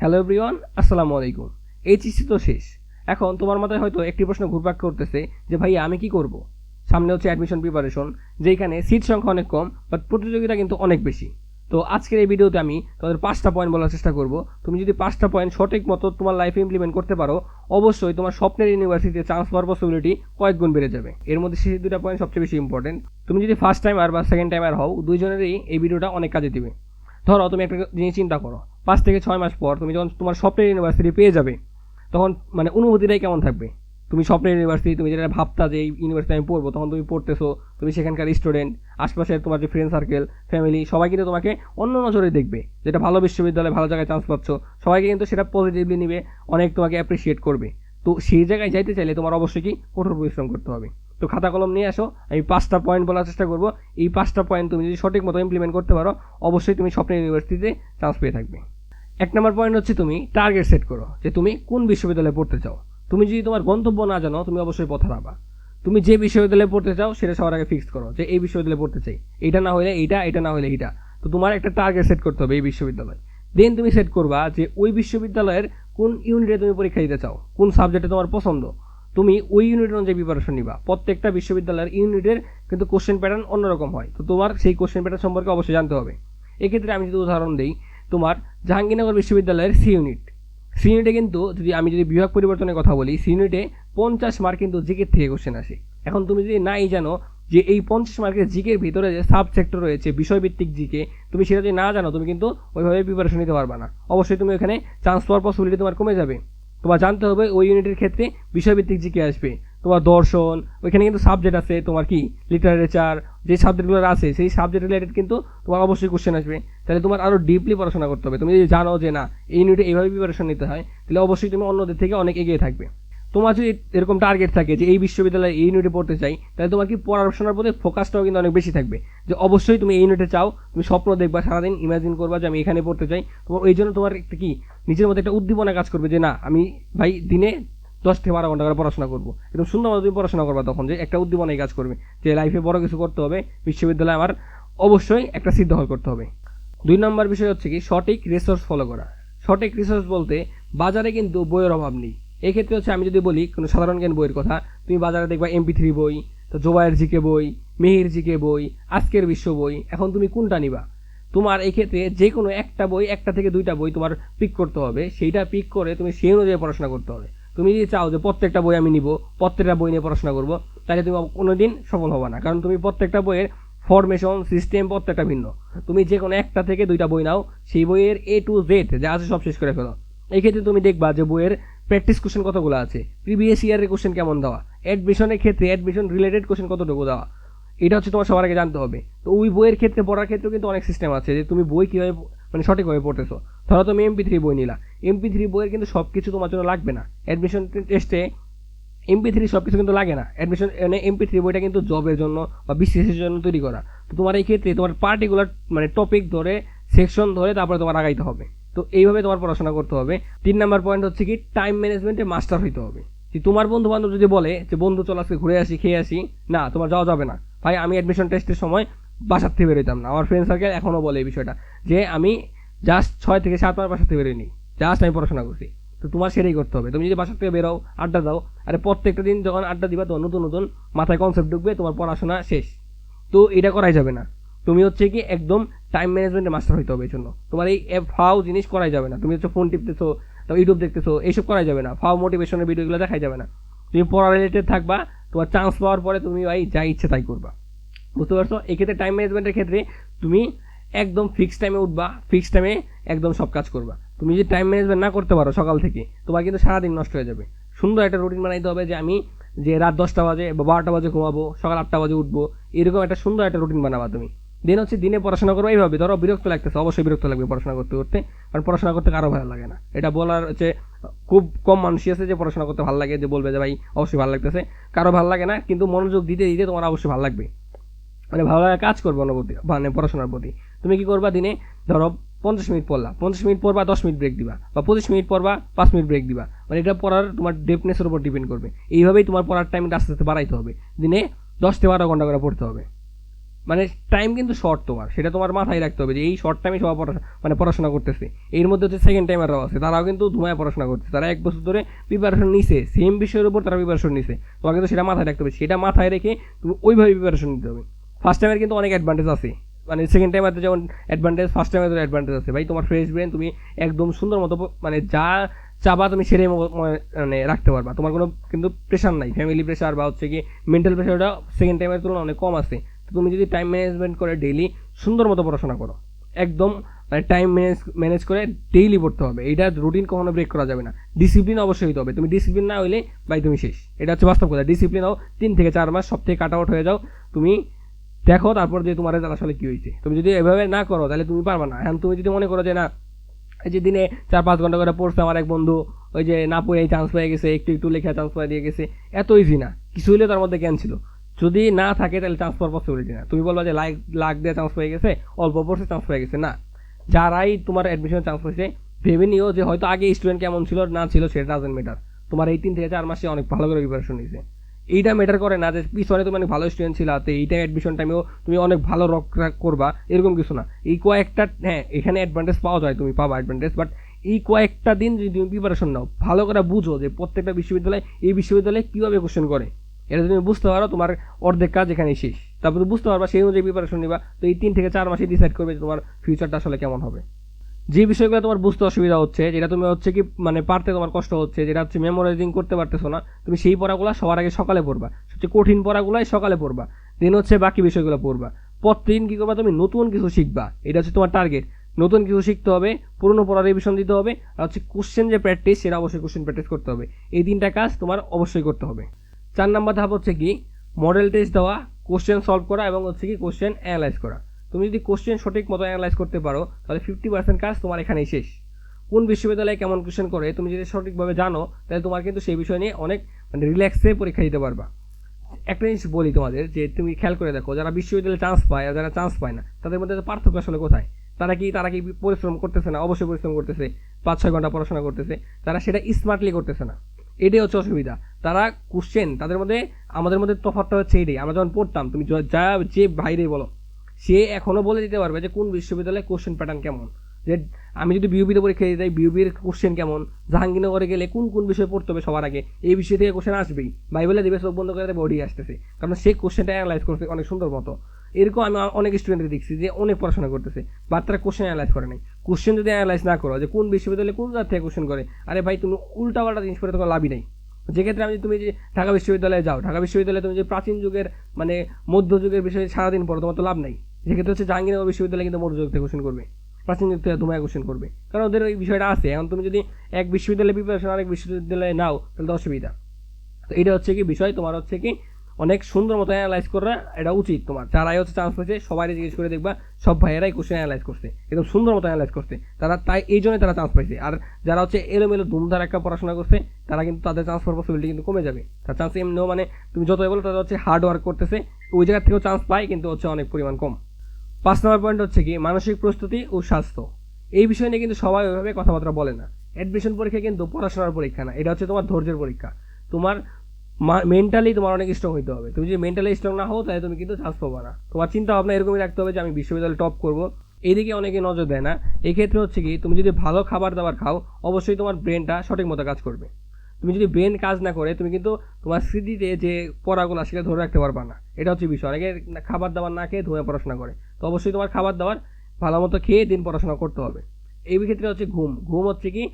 Hello everyone, আসসালামু আলাইকুম। HSC তো শেষ। এখন তোমার মাথায় হয়তো একটি প্রশ্ন ঘুরপাক করতেছে যে ভাই আমি কি করব? সামনে হচ্ছে অ্যাডমিশন প্রিপারেশন যেখানে সিট সংখ্যা অনেক কম বাট প্রতিযোগিতা কিন্তু অনেক বেশি। তো আজকের এই ভিডিওতে আমি তোমাদের পাঁচটা পয়েন্ট বলার চেষ্টা করব। তুমি যদি পাঁচটা পয়েন্ট সঠিক মতো তোমার লাইফে ইমপ্লিমেন্ট করতে পারো, অবশ্যই তোমার স্বপ্নের ইউনিভার্সিটিতে চান্স পাওয়ার পসিবিলিটি কয়েক গুণ বেড়ে যাবে। এর মধ্যে সেই দুটা পয়েন্ট সবচেয়ে বেশি ইম্পর্টেন্ট তুমি যদি ফার্স্ট টাইম আর বা সেকেন্ড টাইম আর হও, দুইজনেরই এই ভিডিওটা অনেক কাজে দিবে। ধরো, তুমি একটা জিনিস চিন্তা করো পাঁচ থেকে ছয় মাস পর তুমি যখন তোমার স্বপ্নের ইউনিভার্সিটি পেয়ে যাবে, তখন মানে অনুভূতিটাই কেমন থাকবে? তুমি স্বপ্নের ইউনিভার্সিটি তুমি যেটা ভাবতা যে এই ইউনিভার্সিটি আমি পড়ব, তখন তুমি পড়তেছো, তুমি সেখানকার স্টুডেন্ট আশপাশের তোমার যে ফ্রেন্ড সার্কেল ফ্যামিলি সবাই কিন্তু তোমাকে অন্য নজরে দেখবে। যেটা ভালো বিশ্ববিদ্যালয়ে, ভালো জায়গায় চান্স পাচ্ছ, সবাইকে কিন্তু সেটা পজিটিভলি নিবে, অনেক তোমাকে অ্যাপ্রিসিয়েট করবে। তো সেই জায়গায় যাইতে চাইলে তোমার অবশ্যই কি কঠোর পরিশ্রম করতে হবে। তো খাতা কলম নিয়ে আসো, আমি পাঁচটা পয়েন্ট বলার চেষ্টা করব। এই পাঁচটা পয়েন্ট তুমি যদি সঠিক মতো ইমপ্লিমেন্ট করতে পারো, অবশ্যই তুমি স্বপ্নের ইউনিভার্সিটিতে চান্স পেয়ে থাকবে। এক নম্বর পয়েন্ট হচ্ছে তুমি টার্গেট সেট করো যে তুমি কোন বিশ্ববিদ্যালয়ে পড়তে চাও। তুমি যদি তোমার গন্তব্য না জানো, তুমি অবশ্যই পথ হারাবা তুমি যে বিশ্ববিদ্যালয়ে পড়তে চাও, সেটা সবার আগে ফিক্স করো যে এই বিশ্ববিদ্যালয়ে পড়তে চাই। এটা না হলে এইটা এটা না হলে এইটা তো তোমার একটা টার্গেট সেট করতে হবে এই বিশ্ববিদ্যালয়। দেন তুমি সেট করবা যে ওই বিশ্ববিদ্যালয়ের কোন ইউনিটে তুমি পরীক্ষা দিতে চাও, কোন সাবজেক্টে তোমার পছন্দ। তুমি ওই ইউনিট অনুযায়ী প্রিপারেশন নিবা। প্রত্যেকটা বিশ্ববিদ্যালয়ের ইউনিটের কিন্তু কোশ্চেন প্যাটার্ন অন্যরকম হয়। তো তোমার সেই কোশ্চেন প্যাটার্ন সম্পর্কে অবশ্যই জানতে হবে। এক্ষেত্রে আমি যদি উদাহরণ দিই তোমার জাহাঙ্গীরনগর বিশ্ববিদ্যালয়ের সি ইউনিট সি ইউনিটে কিন্তু যদি আমি যদি বিভাগ পরিবর্তনের কথা বলি সি ইউনিটে পঞ্চাশ মার্ক কিন্তু জিকের থেকে কোশ্চেন আসে। এখন তুমি যদি নাই জানো যে এই পঞ্চাশ মার্কের জিকের ভিতরে যে সাব সেক্টর রয়েছে, বিষয়ভিত্তিক জিকে, তুমি সেটা যদি না জানো, তুমি কিন্তু ওইভাবে প্রিপারেশন নিতে পারবে না। অবশ্যই তুমি ওখানে চান্স পাওয়ার পসিবিলিটি তোমার কমে যাবে। তোমার জানতে হবে ওই ইউনিটের ক্ষেত্রে বিষয়ভিত্তিক জিকে আসবে। তোমার দর্শন, ওইখানে কিন্তু সাবজেক্ট আছে তোমার কি? লিটারেচার যে সাবজেক্টগুলো আছে, সেই সাবজেক্ট রিলেটেড কিন্তু তোমার অবশ্যই কোশ্চেন আসবে। তাহলে তোমার আরও ডিপলি পড়াশোনা করতে হবে। তুমি যদি জানো যে না, এই ইউনিটে এইভাবে প্রিপারেশন নিতে হয়, তাহলে অবশ্যই তুমি অন্যদের থেকে অনেক এগিয়ে থাকবে। তোমার যদি এরকম টার্গেট থাকে যে এই বিশ্ববিদ্যালয়ে এই ইউনিটে পড়তে চাই, তাহলে তোমার কি পড়াশোনার প্রতি ফোকাসটাও কিন্তু অনেক বেশি থাকবে। যে অবশ্যই তুমি এই ইউনিটে চাও, তুমি স্বপ্ন দেখবা, সারাদিন ইমাজিন করবা যে আমি এখানে পড়তে চাই। তোমার ওই জন্য তোমার একটা কি, নিজের মধ্যে একটা উদ্দীপনা কাজ করবে যে না, আমি ভাই দিনে দশ থেকে বারো ঘণ্টা করে পড়াশোনা করব। একদম সুন্দর মতো তুমি পড়াশোনা করবা তখন যে একটা উদ্দীপনায় কাজ করবে, যে লাইফে বড় কিছু করতে হবে, বিশ্ববিদ্যালয়ে আমার অবশ্যই একটা সিদ্ধ হল করতে হবে। দুই নম্বর বিষয় হচ্ছে কি, সঠিক রিসোর্স ফলো করা। সঠিক রিসোর্স বলতে বাজারে কিন্তু বইয়ের অভাব নেই। এক্ষেত্রে হচ্ছে আমি যদি বলি, কোনো সাধারণ জ্ঞান বইয়ের কথা, তুমি বাজারে দেখবা এমপি থ্রি বই, তো জোবায়ের জিকে বই, মেহির জিকে বই, আজকের বিশ্ব বই, এখন তুমি কোনটা নিবা? তোমার এই ক্ষেত্রে যে কোনো একটা বই, একটা থেকে দুইটা বই তোমার পিক করতে হবে। সেইটা পিক করে তুমি সেই অনুযায়ী পড়াশোনা করতে হবে। তুমি যদি চাও যে প্রত্যেকটা বই আমি নিব, প্রত্যেকটা বই নিয়ে পড়াশোনা করব, তাহলে তুমি কোনোদিন সফল হবে না। কারণ তুমি প্রত্যেকটা বইয়ের ফরমেশন সিস্টেম প্রত্যেকটা ভিন্ন। তুমি যে কোনো একটা থেকে দুইটা বই নাও, সেই বইয়ের এ টু জেড যা আছে সব শেষ করে ফেলো। এই ক্ষেত্রে তুমি দেখবা যে বইয়ের প্র্যাকটিস কোশ্চেন কতগুলো আছে প্রিভিয়াস ইয়ারের কোশ্চেন কেমন দেওয়া অ্যাডমিশনের ক্ষেত্রে অ্যাডমিশন রিলেটেড কোশ্চেন কতটুকু দেওয়া, এটা হচ্ছে তোমার সবার আগে জানতে হবে। তো ওই বইয়ের ক্ষেত্রে পড়ার ক্ষেত্রেও কিন্তু অনেক সিস্টেম আছে যে তুমি বই কীভাবে মানে সঠিকভাবে পড়তেছো। ধরো তুমি এমপি থ্রি বই নিলা। এমপি থ্রি বইয়ের কিন্তু সব কিছু তোমার জন্য লাগবে না। অ্যাডমিশন টেস্টে এমপি থ্রি সব কিছু কিন্তু লাগে না। অ্যাডমিশন মানে এমপি থ্রি বইটা কিন্তু জবের জন্য বা বিসিএসের জন্য তৈরি করা। তো তোমার এই ক্ষেত্রে তোমার পার্টিকুলার মানে টপিক ধরে সেকশন ধরে তারপরে তোমার আগাইতে হবে। তো এইভাবে তোমার পড়াশোনা করতে হবে। তিন নাম্বার পয়েন্ট হচ্ছে কি টাইম ম্যানেজমেন্টে মাস্টার হইতে হবে। যে তোমার বন্ধু বান্ধব যদি বলে যে, বন্ধু, চল আজকে ঘুরে আসি, খেয়ে আসি। না, তোমার যাওয়া যাবে না। ভাই, আমি অ্যাডমিশন টেস্টের সময় বাসার থেকে বেরোতাম না। আমার ফ্রেন্ড সার্কেল এখনও বলে এই বিষয়টা। যে, আমি জাস্ট ছয় থেকে সাত মাস বাসার থেকে বেরোয়নি। জাস্ট আমি পড়াশোনা করছি। তো তোমার সেটাই করতে হবে। তুমি যদি বাসার থেকে বেরো আড্ডা দাও, আরে প্রত্যেকটা দিন যখন আড্ডা দিবা তোমার নতুন নতুন মাথায় কনসেপ্ট ঢুকবে, তোমার পড়াশোনা শেষ। তো এটা করাই যাবে না। তুমি হচ্ছে কি একদম টাইম ম্যানেজমেন্টে মাস্টার হইতে হবে এই জন্য তোমার এই ফাও জিনিস করাই যাবে না। তুমি হচ্ছে ফোন টিপতেছো, তারপর ইউটিউব দেখতেছো, এইসব করাই যাবে না। ফাও মোটিভেশনের ভিডিওগুলো দেখাই যাবে না। তুমি পড়া রিলেটেড থাকবা, তোমার চান্স পাওয়ার পরে তুমি ভাই যা ইচ্ছে তাই করবা। বুঝতে পারছ? এক্ষেত্রে টাইম ম্যানেজমেন্টের ক্ষেত্রে তুমি একদম ফিক্সড টাইমে উঠবা ফিক্সড টাইমে একদম সব কাজ করবা। তুমি যদি টাইম ম্যানেজমেন্ট না করতে পারো সকাল থেকে, তোমার কিন্তু সারাদিন নষ্ট হয়ে যাবে। সুন্দর একটা রুটিন বানাইতে হবে যে আমি যে রাত দশটা বাজে বা বারোটা বাজে ঘুমাবো, সকাল আটটা বাজে উঠবো, এরকম একটা সুন্দর একটা রুটিন বানাবা তুমি। দিন হচ্ছে দিনে পড়াশোনা করব এইভাবে। ধরো বিরক্ত লাগতেছে, অবশ্যই বিরক্ত লাগবে পড়াশোনা করতে করতে, কারণ পড়াশোনা করতে কারও ভালো লাগে না। এটা বলার হচ্ছে খুব কম মানুষই আছে যে পড়াশোনা করতে ভালো লাগে, যে বলবে যে ভাই অবশ্যই ভালো লাগতেছে। কারও ভালো লাগে না, কিন্তু মনোযোগ দিতে দিতে তোমার অবশ্যই ভালো লাগবে। মানে ভালো লাগা কাজ করবে অনুভূতি মানে পড়াশোনার প্রতি। তুমি কি করবা দিনে, ধরো, পঞ্চাশ মিনিট পড়লা। পঞ্চাশ মিনিট পড়বা, দশ মিনিট ব্রেক দিবা। বা পঁচিশ মিনিট পড়বা, পাঁচ মিনিট ব্রেক দিবা। মানে এটা পড়ার তোমার ডেপনেসের উপর ডিপেন্ড করবে। এইভাবেই তোমার পড়ার টাইমটা আস্তে আস্তে বাড়াইতে হবে। দিনে দশ থেকে বারো ঘণ্টা করে পড়তে হবে। মানে টাইম কিন্তু শর্ট তোমার। সেটা তোমার মাথায় রাখতে হবে যে এই শর্ট টাইমে সবাই পড়াশোনা মানে পড়াশোনা করতেছে। এর মধ্যে হচ্ছে সেকেন্ড টাইমাররাও আছে। তারাও কিন্তু ধুমায় পড়াশোনা করছে তারা এক বছর ধরে প্রিপারেশন নিছে। সেম বিষয়ের উপর তারা প্রিপারেশন নিছে। তোমাকে কিন্তু সেটা মাথায় রাখতে হবে। সেটা মাথায় রেখে তুমি ওইভাবে প্রিপারেশন নিতে হবে। ফার্স্ট টাইমের কিন্তু অনেক অ্যাডভান্টেজ আছে। মানে সেকেন্ড টাইমাতে যেমন অ্যাডভান্টেজ ফার্স্ট টাইমে অ্যাডভান্টেজ আছে। ভাই, তোমার ফ্রেশ ব্রেন তুমি একদম সুন্দর মতো মানে যা চাবা তুমি ম- মানে রাখতে পারবা। তোমার কোনো কিন্তু প্রেশার নাই। ফ্যামিলি প্রেশার বা হচ্ছে কি মেন্টাল প্রেশারটা সেকেন্ড টাইমের তুলনায় অনেক কম আছে। তো তুমি যদি টাইম ম্যানেজমেন্ট করে ডেইলি সুন্দর মতো পড়াশোনা করো। একদম মানে টাইম ম্যানেজ ম্যানেজ করে ডেইলি পড়তে হবে। এটা রুটিন কখনো ব্রেক করা যাবে না। ডিসিপ্লিন অবশ্যই হতে হবে। তুমি ডিসিপ্লিন না হইলে, ভাই, তুমি শেষ। এটা হচ্ছে বাস্তব কথা। ডিসিপ্লিন হও, তিন থেকে চার মাস সব থেকে কাট আউট হয়ে যাও। তুমি দেখো তারপর যে তোমার রেজাল্ট আসলে কী হয়েছে। তুমি যদি এভাবে না করো, তাহলে তুমি পারবে না। এখন তুমি যদি মনে করো যে না, এই যে দিনে চার পাঁচ ঘণ্টা করে পড়ছে আমার এক বন্ধু, ওই যে না পড়ে চান্স পেয়ে গেছে, একটু একটু লেখা চান্স পেয়ে দিয়ে গেছে, এত ইজি না। কিছু হলে তার মধ্যে জ্ঞান ছিল। যদি না থাকে তাহলে চান্স পাওয়ার পসিবিলিটি না। তুমি বলবা যে লাইক লাখ দিয়ে চান্স পেয়ে গেছে, অল্প পড়ছে চান্স পেয়ে গেছে। না। যারাই তোমার অ্যাডমিশন চান্স পেয়েছে, ভেবে নিও যে হয়তো আগে স্টুডেন্ট কেমন ছিল, না ছিল, সেটা ডাজেন্ট ম্যাটার তোমার এই তিন থেকে চার মাসে অনেক ভালো করে প্রিপারেশন নিয়েছে এইটা ম্যাটার করে না যে পিছনে তুমি অনেক ভালো স্টুডেন্ট ছিল, তো এইটা অ্যাডমিশন টাইমেও তুমি অনেক ভালো রক করবা, এরকম কিছু না। এই কয়েকটা হ্যাঁ এখানে অ্যাডভান্টেজ পাওয়া যায়, তুমি পাবা অ্যাডভান্টেজ বাট এই কয়েকটা দিন যদি তুমি প্রিপারেশন নাও, ভালো করে বুঝো যে প্রত্যেকটা বিশ্ববিদ্যালয়, এই বিশ্ববিদ্যালয়ে কীভাবে কোশ্চেন করে। এটা তুমি বুঝতে পারো, তোমার অর্ধেক কাজ এখানে শেষ। তারপর বুঝতে পারবা সেই অনুযায়ী প্রিপারেশন নিবা, তো এই তিন থেকে চার মাসে ডিসাইড করবে যে তোমার ফিউচারটা আসলে কেমন হবে। যে বিষয়গুলো তোমার বুঝতে অসুবিধা হচ্ছে, যেটা তুমি হচ্ছে কি মানে পারতে তোমার কষ্ট হচ্ছে, যেটা হচ্ছে মেমোরাইজিং করতে পারতেছো না, তুমি সেই পড়াগুলো সবার আগে সকালে পড়বা। সবচেয়ে কঠিন পড়াগুলাই সকালে পড়বা। দেন হচ্ছে বাকি বিষয়গুলো পড়বা। প্রতিদিন কী করবা তুমি? নতুন কিছু শিখবা। এটা হচ্ছে তোমার টার্গেট নতুন কিছু শিখতে হবে, পুরনো পড়া রিভিশন দিতে হবে, আর হচ্ছে কোশ্চেন যে প্র্যাকটিস সেটা অবশ্যই কোশ্চেন প্র্যাকটিস করতে হবে। এই তিনটা কাজ তোমার অবশ্যই করতে হবে। চার নাম্বার ধাপ হচ্ছে কি? মডেল টেস্ট দেওয়া কোশ্চেন সলভ করা এবং হচ্ছে কি কোশ্চেন অ্যানালাইজ করা। তুমি যদি কোশ্চেন সঠিক মতো অ্যানালাইজ করতে পারো, তাহলে ফিফটি পার্সেন্ট কাজ তোমার এখানেই শেষ। কোন বিশ্ববিদ্যালয়ে কেমন কোশ্চেন করে, তুমি যদি সঠিকভাবে জানো, তাহলে তোমার কিন্তু সেই বিষয় নিয়ে অনেক মানে রিল্যাক্সে পরীক্ষা দিতে পারবা। একটা জিনিস বলি তোমাদের, যে তুমি খেয়াল করে দেখো, যারা বিশ্ববিদ্যালয়ে চান্স পায় আর যারা চান্স পায় না, তাদের মধ্যে পার্থক্য আসলে কোথায়? তারা কি তারা কি পরিশ্রম করতেছে না? অবশ্যই পরিশ্রম করতেছে পাঁচ ছয় ঘণ্টা পড়াশোনা করতেছে, তারা সেটা স্মার্টলি করতেছে না। এটাই হচ্ছে অসুবিধা। তারা কোশ্চেন তাদের মধ্যে, আমাদের মধ্যে তফাৎটা হচ্ছে এটাই। আমরা যখন পড়তাম, তুমি যা, যে বাইরে বলো সে এখনও বলে দিতে পারবে যে কোন বিশ্ববিদ্যালয়ে কোশ্চেন প্যাটার্ন কেমন। যে আমি যদি বিউবিতে পরীক্ষা দিতে যাই বিউবির কোশ্চেন কেমন, জাহাঙ্গীরনগরে গেলে কোন কোন বিষয়ে পড়তে হবে সবার আগে, এই বিষয় থেকে কোশ্চেন আসবেই। বাইবেলে দিবে চোখ বন্ধ করে বডি আসতেছে। কারণ সে কোশ্চেনটা অ্যানালাইজ করছে অনেক সুন্দর মতো। এরকম আমি অনেক স্টুডেন্টকে দেখছি যে অনেক পড়াশোনা করতেছে বাট তারা কোশ্চেন অ্যানালাইজ করে নাই। কোশ্চেন যদি অ্যানালাইজ না করো, যে কোন বিশ্ববিদ্যালয়ে কোন জাত থেকে কোশ্চেন করে, আরে ভাই তুমি উল্টা পাল্টা জিনিস পড়ে তোমার লাভই নেই। যেক্ষেত্রে আমি তুমি যে ঢাকা বিশ্ববিদ্যালয়ে যাও, ঢাকা বিশ্ববিদ্যালয়ে তুমি যে প্রাচীন যুগের মানে মধ্যযুগের বিষয়ে সারাদিন পড়ো, তোমার তো লাভ নাই। যেক্ষেত্রে হচ্ছে জাহাঙ্গীরনগর বিশ্ববিদ্যালয় কিন্তু মধ্যযুগ থেকে কোশ্চেন করবে। প্রাচীন যুগ থেকে তোমায় কোশ্চেন করবে। কারণ ওদের ওই বিষয়টা আছে। এখন তুমি যদি এক বিশ্ববিদ্যালয়ে প্রিপারেশন আরেক বিশ্ববিদ্যালয়ে নাও, তাহলে তো অসুবিধা। তো এটা হচ্ছে কি বিষয়? তোমার হচ্ছে কি অনেক সুন্দর মতো অ্যানালাইজ করা এটা উচিত তোমার। যারাই হচ্ছে চান্স পেয়েছে সবাই জিজ্ঞেস করে দেখবা, সব ভাইয়েরাই কোশ্চেন অ্যানালাইজ করছে। একদম সুন্দর মতো অ্যানালাইজ করছে। তারা তাই, এই জন্যই তারা চান্স পাইছে আর যারা হচ্ছে এলোমেলো ধুমধার একটা পড়াশোনা করছে, তারা কিন্তু তাদের চান্স পাওয়ার পসিবিলিটি কিন্তু কমে যাবে। তার চান্স এমনিও মানে তুমি যতই বলো তাদের হচ্ছে হার্ড ওয়ার্ক করতেছে। ওই জায়গা থেকেও চান্স পায়, কিন্তু হচ্ছে অনেক পরিমাণ কম। পাঁচ নম্বর পয়েন্ট হচ্ছে কি, মানসিক প্রস্তুতি ও স্বাস্থ্য। এই বিষয় নিয়ে কিন্তু সবাই ওইভাবে কথাবার্তা বলে না। অ্যাডমিশন পরীক্ষা কিন্তু পড়াশোনার পরীক্ষা না, এটা হচ্ছে তোমার ধৈর্যের পরীক্ষা। তোমার মেন্টালি তোমার অনেক স্ট্রং হতে হবে। তুমি যদি মেন্টালি স্ট্রং না হও, তাহলে তুমি কিন্তু চান্স পাবো না। তোমার চিন্তা ভাবনা এরকমই রাখতে হবে যে আমি বিশ্ববিদ্যালয়ে টপ করব। এইদিকে অনেকে নজর দেয় না। এক্ষেত্রে হচ্ছে কি, তুমি যদি ভালো খাবার দাবার খাও, অবশ্যই তোমার ব্রেনটা সঠিক মতো কাজ করবে। তুমি যদি ব্রেন কাজ না করে, তুমি কিন্তু তোমার স্মৃতিতে যে পড়াগুলো সেটা ধরে রাখতে পারবা না। এটা হচ্ছে বিষয়। অনেকে খাবার দাবার না খেয়ে ধুয়ে পড়াশোনা করে। তো অবশ্যই তোমার খাবার দাবার ভালো মতো খেয়ে দিন পড়াশোনা করতে হবে। এই ক্ষেত্রে হচ্ছে ঘুম। ঘুম হচ্ছে কি,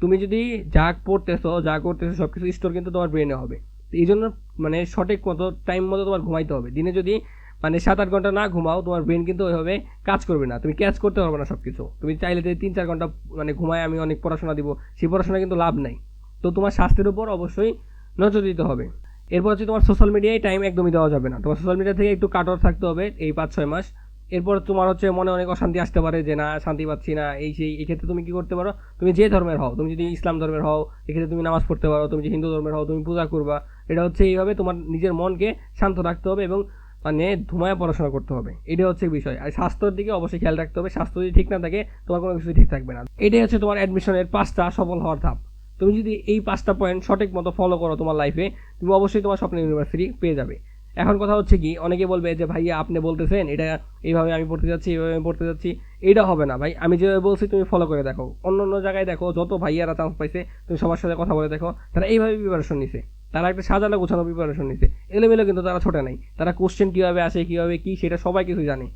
তুমি যদি যা পড়তেছো, যা করতেছো সব কিছু স্টোর কিন্তু তোমার ব্রেনে হবে। এই জন্য মানে সঠিক মতো টাইম মতো তোমার ঘুমাইতে হবে। দিনে যদি মানে সাত আট ঘণ্টা না ঘুমাও, তোমার ব্রেন কিন্তু ওইভাবে কাজ করবে না। তুমি ক্যাচ করতে পারবে না সব কিছু তুমি চাইলে যে তিন চার ঘণ্টা মানে ঘুমায় আমি অনেক পড়াশোনা দিব, সেই পড়াশোনা কিন্তু লাভ নাই। তো তোমার স্বাস্থ্যের উপর অবশ্যই নজর দিতে হবে। এরপর হচ্ছে তোমার সোশ্যাল মিডিয়ায় টাইম একদমই দেওয়া যাবে না। তোমার সোশ্যাল মিডিয়া থেকে একটু কাট অফ থাকতে হবে এই পাঁচ, ছয় মাস। এরপর তোমার হচ্ছে মনে অনেক অশান্তি আসতে পারে যে, না, শান্তি পাচ্ছি না, এই, সেই এক্ষেত্রে তুমি কি করতে পারো? তুমি যে ধর্মের হও, তুমি যদি ইসলাম ধর্মের হও, এক্ষেত্রে তুমি নামাজ পড়তে পারো, তুমি যে হিন্দু ধর্মের হও, তুমি পূজা করবা। এটা হচ্ছে এইভাবে তোমার নিজের মনকে শান্ত রাখতে হবে এবং মানে ধুমায় পড়াশোনা করতে হবে। এটা হচ্ছে বিষয়। আর স্বাস্থ্যের দিকে অবশ্যই খেয়াল রাখতে হবে। স্বাস্থ্য যদি ঠিক না থাকে, তোমার কোনো কিছু ঠিক থাকবে না। এটাই হচ্ছে তোমার অ্যাডমিশনের পাঁচটা সফল হওয়ার ধাপ। তুমি যদি এই পাঁচটা পয়েন্ট সঠিক মতো ফলো করো তোমার লাইফে তুমি অবশ্যই তোমার স্বপ্নের ইউনিভার্সিটি পেয়ে যাবে। এখন কথা হচ্ছে কি, অনেকে বলবে যে, ভাইয়া, আপনি বলতেছেন, এটা এইভাবে আমি পড়তে যাচ্ছি, এইভাবে আমি পড়তে যাচ্ছি। এটা হবে না, ভাই। আমি যেভাবে বলছি, তুমি ফলো করে দেখো। অন্য অন্য জায়গায় দেখো, যত ভাইয়ারা চান্স পাইছে, তুমি সবার সাথে কথা বলে দেখো, তারা এইভাবে প্রিপারেশন নিছে। তারা একটা সাজানো গোছানো প্রিপারেশন নিছে। এলোমেলো কিন্তু তারা ছোটে নাই। তারা কোশ্চেন কীভাবে আসে, কীভাবে কী, সেটা সবাই কিছু জানে।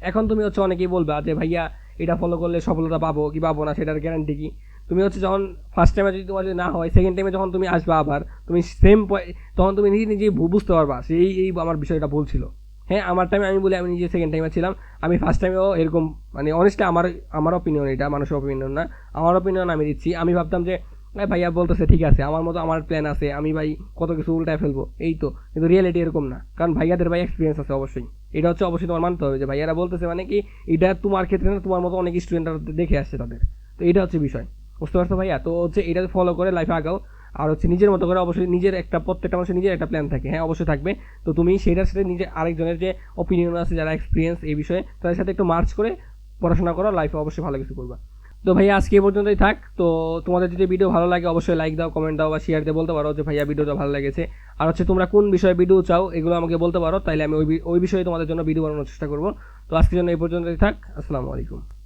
এখন তুমি হচ্ছে অনেকেই বলবা যে, ভাইয়া, এটা ফলো করলে সফলতা পাবো কি পাবো না, সেটার গ্যারান্টি কি? তুমি হচ্ছে যখন ফার্স্ট টাইমে যদি তোমার যদি না হয় সেকেন্ড টাইমে যখন তুমি আসবা আবার, তুমি সেম তখন তুমি নিজে নিজেই বুঝতে পারবা যে এই এই আমার বিষয়টা বলছিল হ্যাঁ আমার টাইমে আমি বলি আমি নিজে সেকেন্ড টাইমে ছিলাম। আমি ফার্স্ট টাইমেও এরকম মানে অনেস্টলি আমার আমার অপিনিয়ন এটা, মানুষের অপিনিয়ন না। আমার অপিনিয়ন আমি দিচ্ছি। আমি ভাবতাম যে "এ ভাইয়া বলতেছে ঠিক আছে, আমার মতো আমার প্ল্যান আছে, আমি ভাই কত কিছু উল্টায় ফেলব। এই তো। কিন্তু রিয়েলিটি এরকম না। কারণ ভাইয়াদের ভাই এক্সপিরিয়েন্স আছে অবশ্যই। এটা হচ্ছে অবশ্যই তোমার মানতে হবে যে ভাইয়ারা বলতেছে মানে কি, এটা তোমার ক্ষেত্রে না, তোমার মতো অনেক স্টুডেন্টরা দেখে আসছে তাদের। তো এটা হচ্ছে বিষয়। বুঝতে পারছ ভাইয়া? তো হচ্ছে এটা ফলো করে লাইফে আগাও। আর হচ্ছে নিজের মতো করে অবশ্যই নিজের একটা, প্রত্যেকটা মানুষের নিজের একটা প্ল্যান থাকে। হ্যাঁ অবশ্যই থাকবে। তো তুমি সেটার সাথে নিজে আরেকজনের যে অপিনিয়ন আছে, যারা এক্সপিরিয়েন্স এই বিষয়ে, তাদের সাথে একটু মার্চ করে পড়াশোনা করো লাইফে অবশ্যই ভালো কিছু করবা। তো ভাইয়া, আজকে এই পর্যন্তই থাক। তো তোমাদের যদি ভিডিও ভালো লাগে, অবশ্যই লাইক দাও কমেন্ট দাও বা শেয়ার দিয়ে বলতে পারো যে ভাইয়া ভিডিওটা ভালো লেগেছে। আর হচ্ছে তোমরা কোন বিষয়ে ভিডিও চাও, এগুলো আমাকে বলতে পারো, তাইলে আমি ওই ওই বিষয়ে তোমাদের জন্য ভিডিও বানানোর চেষ্টা করব। তো আজকের জন্য এই পর্যন্তই থাক। আসসালামু আলাইকুম।